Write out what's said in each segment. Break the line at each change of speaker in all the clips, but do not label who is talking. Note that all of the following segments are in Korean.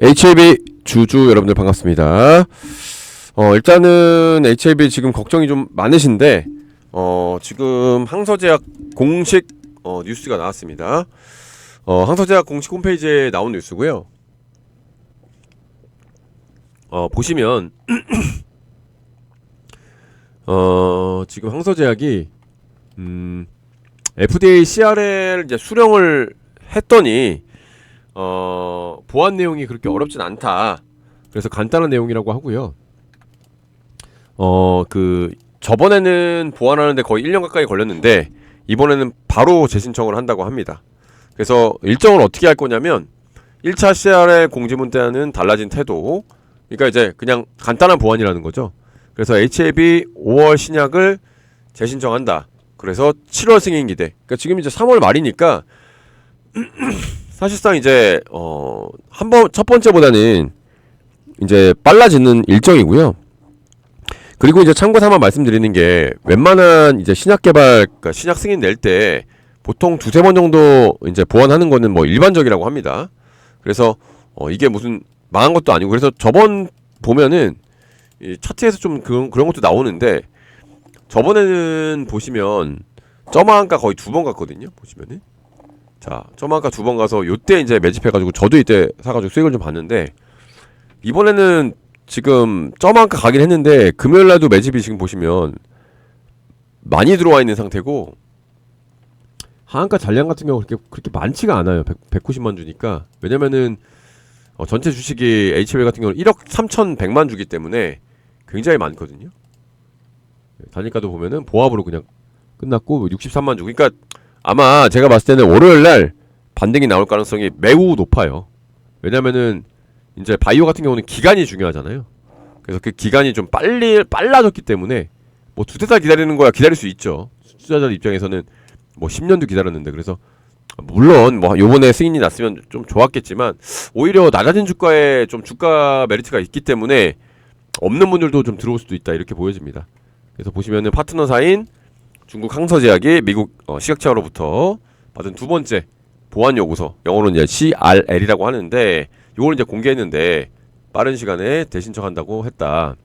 HLB 주주 여러분들 반갑습니다. 어, 일단은 HLB 지금 걱정이 좀 많으신데, 어, 지금 항서제약 공식 어, 뉴스가 나왔습니다. 어, 항서제약 공식 홈페이지에 나온 뉴스고요. 어, 보시면, 어, 지금 항서제약이, 음, FDA CRL 이제 수령을 했더니, 어, 보안 내용이 그렇게 어렵진 않다. 그래서 간단한 내용이라고 하고요. 어, 그 저번에는 보완하는데 거의 1년 가까이 걸렸는데 이번에는 바로 재신청을 한다고 합니다. 그래서 일정을 어떻게 할 거냐면 1차 CRL 공지문 때와는 달라진 태도. 그러니까 이제 그냥 간단한 보완이라는 거죠. 그래서 HAB 5월 신약을 재신청한다. 그래서 7월 승인 기대. 그러니까 지금 이제 3월 말이니까 사실상 이제 어 한 번 첫 번째보다는 이제 빨라지는 일정이고요. 그리고 이제 참고 삼아 말씀드리는 게 웬만한 이제 신약 개발 그러니까 신약 승인 낼 때 보통 두세 번 정도 이제 보완하는 거는 뭐 일반적이라고 합니다. 그래서 어 이게 무슨 망한 것도 아니고 그래서 저번 보면은 이 차트에서 좀 그런 그런 것도 나오는데 저번에는 보시면 점화한가 거의 두 번 갔거든요. 보시면은 자, 점아까 두 번 가서 요때 이제 매집해가지고 저도 이때 사가지고 수익을 좀 봤는데 이번에는 지금 점 아까 가긴 했는데 금요일 날도 매집이 지금 보시면 많이 들어와 있는 상태고 하한가 잔량 같은 경우 그렇게 그렇게 많지가 않아요. 100, 190만 주니까 왜냐면은 어, 전체 주식이 HBL 같은 경우는 1억 3,100만 주기 때문에 굉장히 많거든요. 네, 단일가도 보면은 보합으로 그냥 끝났고 63만 주. 그러니까 아마 제가 봤을 때는 월요일 날 반등이 나올 가능성이 매우 높아요. 왜냐면은 이제 바이오 같은 경우는 기간이 중요하잖아요. 그래서 그 기간이 좀 빨리 빨라졌기 때문에 뭐 두세 달 기다리는 거야 기다릴 수 있죠. 투자자 입장에서는 뭐 10년도 기다렸는데 그래서 물론 뭐 요번에 승인이 났으면 좀 좋았겠지만 오히려 낮아진 주가에 좀 주가 메리트가 있기 때문에 없는 분들도 좀 들어올 수도 있다 이렇게 보여집니다. 그래서 보시면은 파트너사인 중국 항서제약이 미국 어, 식약처로부터 받은 두 번째 보안 요구서 영어로는 이제 CRL이라고 하는데 이걸 이제 공개했는데 빠른 시간에 대신청한다고 했다.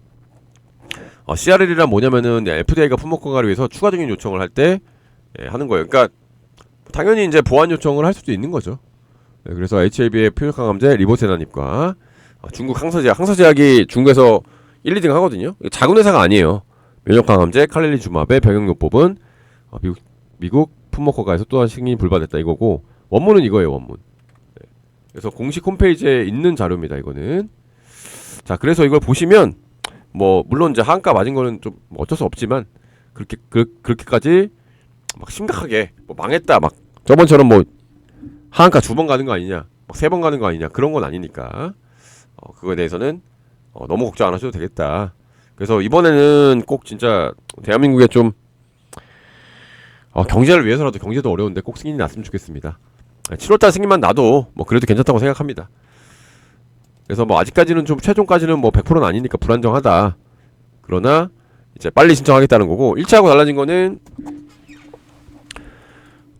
어, CRL이란 뭐냐면은 FDA가 품목 허가를 위해서 추가적인 요청을 할때 예, 하는 거예요. 그러니까 당연히 이제 보안 요청을 할 수도 있는 거죠. 네, 그래서 HLB의 표적항암제 리보세나닙과 어, 중국 항서제약, 항서제약이 중국에서 1, 2등 하거든요. 작은 회사가 아니에요. 면역항암제 칼렐리주마베 병용요법은 어, 미국, 미국 품목허가에서 또한 승인 불발됐다 이거고 원문은 이거예요 원문. 네. 그래서 공식 홈페이지에 있는 자료입니다 이거는. 자 그래서 이걸 보시면 뭐 물론 이제 한가 맞은 거는 좀 어쩔 수 없지만 그렇게 그, 그렇게까지 막 심각하게 뭐 망했다 막 저번처럼 뭐 하한가 두 번 가는 거 아니냐 막 세 번 가는 거 아니냐 그런 건 아니니까 어, 그거에 대해서는 어, 너무 걱정 안 하셔도 되겠다. 그래서 이번에는 꼭 진짜 대한민국에 좀 어, 경제를 위해서라도 경제도 어려운데 꼭 승인이 났으면 좋겠습니다. 7월달 승인만 나도 뭐 그래도 괜찮다고 생각합니다. 그래서 뭐 아직까지는 좀 최종까지는 뭐 100%는 아니니까 불안정하다. 그러나 이제 빨리 신청하겠다는 거고 1차하고 달라진 거는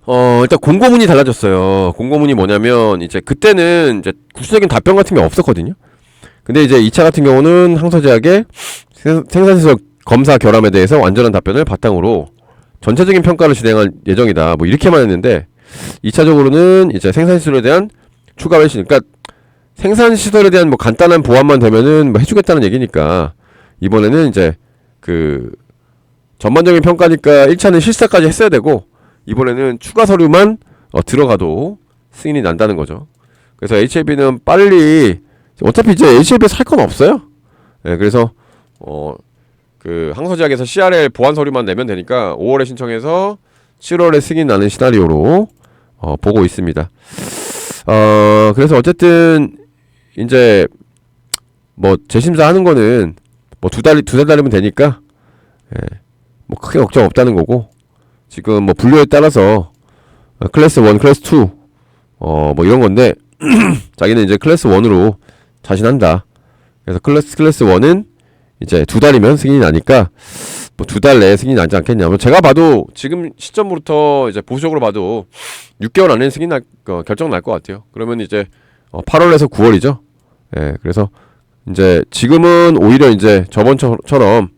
어 일단 공고문이 달라졌어요. 공고문이 뭐냐면 이제 그때는 이제 구체적인 답변 같은 게 없었거든요. 근데 이제 2차 같은 경우는 항서제약의 생- 생산시설 검사 결함에 대해서 완전한 답변을 바탕으로 전체적인 평가를 진행할 예정이다. 뭐 이렇게만 했는데 2차적으로는 이제 생산시설에 대한 추가 회신. 그러니까 생산시설에 대한 뭐 간단한 보완만 되면은 뭐 해주겠다는 얘기니까 이번에는 이제 그 전반적인 평가니까 1차는 실사까지 했어야 되고 이번에는 추가 서류만 어, 들어가도 승인이 난다는 거죠. 그래서 HLB는 빨리 어차피 이제 HLB 살 건 없어요. 예, 그래서 어 그 항서제약에서 CRL 보완 서류만 내면 되니까 5월에 신청해서 7월에 승인 나는 시나리오로 어, 보고 있습니다. 어 그래서 어쨌든 이제 뭐 재심사 하는 거는 뭐 두 달 두 달 달이면 되니까 예, 뭐 크게 걱정 없다는 거고 지금 뭐 분류에 따라서 어, 클래스 1, 클래스 2 어 뭐 이런 건데 자기는 이제 클래스 1으로 자신한다. 그래서 클래스 클래스 1은 이제 두 달이면 승인이 나니까 뭐 두 달 내에 승인이 나지 않겠냐. 뭐 제가 봐도 지금 시점부터 이제 보수적으로 봐도 6개월 안에 승인 날 어, 결정 날 것 같아요. 그러면 이제 어, 8월에서 9월이죠. 예, 그래서 이제 지금은 오히려 이제 저번처럼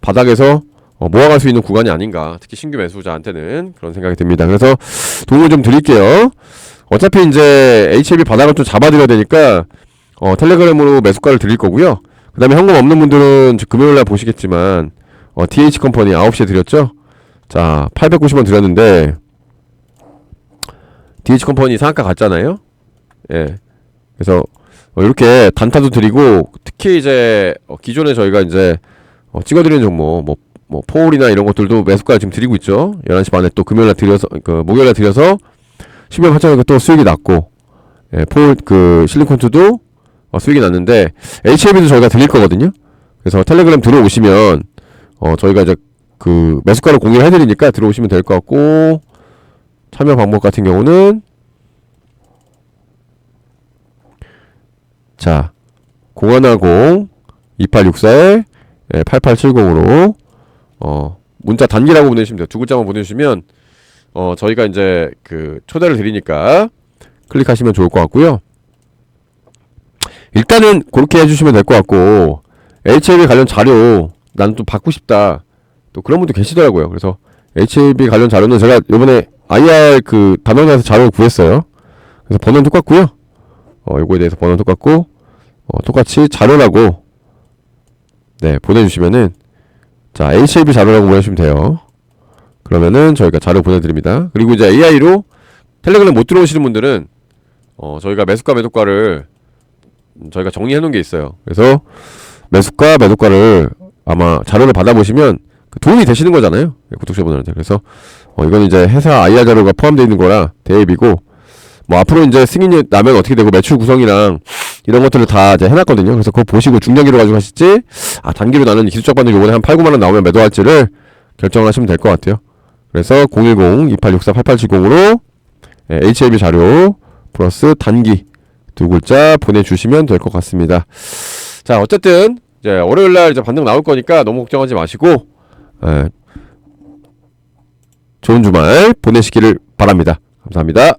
바닥에서 어, 모아갈 수 있는 구간이 아닌가. 특히 신규 매수자한테는 그런 생각이 듭니다. 그래서 도움을 좀 드릴게요. 어차피 이제 HLB 바닥을 좀 잡아드려야 되니까 어, 텔레그램으로 매수가를 드릴 거고요. 그 다음에 현금 없는 분들은 저 금요일날 보시겠지만 어, DH 컴퍼니 9시에 드렸죠. 자, 890원 드렸는데 DH 컴퍼니 상한가 갔잖아요. 예. 그래서 어, 이렇게 단타도 드리고 특히 이제 어, 기존에 저희가 이제 어, 찍어드리는 종목 뭐, 뭐 포울이나 이런 것들도 매수가 지금 드리고 있죠. 11시 반에 또 금요일날 드려서 그 목요일날 드려서 10여 8천원 또 수익이 났고 예, 포울 그 실리콘투도 어, 수익이 났는데 HLB도 저희가 드릴 거거든요. 그래서 텔레그램 들어오시면 어, 저희가 이제 그 매수가를 공유를 해드리니까 들어오시면 될 것 같고 참여 방법 같은 경우는 자 0110 2864에 8870으로 어 문자 단기라고 보내주시면 돼요. 두 글자만 보내주시면 어 저희가 이제 그 초대를 드리니까 클릭하시면 좋을 것 같고요. 일단은 그렇게 해주시면 될 것 같고 HLB 관련 자료 나는 또 받고 싶다. 또 그런 분도 계시더라고요. 그래서 HLB 관련 자료는 제가 이번에 IR 그 담당자에서 자료를 구했어요. 그래서 번호는 똑같고요. 어 요거에 대해서 번호는 똑같고 어 똑같이 자료라고 네 보내주시면은 자 HLB 자료라고 보내주시면 돼요. 그러면은 저희가 자료 보내드립니다. 그리고 이제 AI로 텔레그램 못 들어오시는 분들은 어 저희가 매수가 매도가를 음, 저희가 정리해 놓은 게 있어요. 그래서 매수가 매도가를 아마 자료를 받아보시면 그 도움이 되시는 거잖아요. 구독자분들한테. 그래서 어 이건 이제 회사 IR 자료가 포함되어 있는 거라 대입이고 뭐 앞으로 이제 승인이 나면 어떻게 되고 매출 구성이랑 이런 것들을 다 이제 해놨거든요. 그래서 그거 보시고 중장기로 가지고 하실지 아 단기로 나는 기술적 반등 요번에 한 8, 9만 원 나오면 매도할지를 결정을 하시면 될 것 같아요. 그래서 010-2864-8870으로 예, HLB 자료 플러스 단기 두 글자 보내주시면 될 것 같습니다. 자 어쨌든 이제 월요일 날 이제 반등 나올 거니까 너무 걱정하지 마시고 예, 좋은 주말 보내시기를 바랍니다. 감사합니다.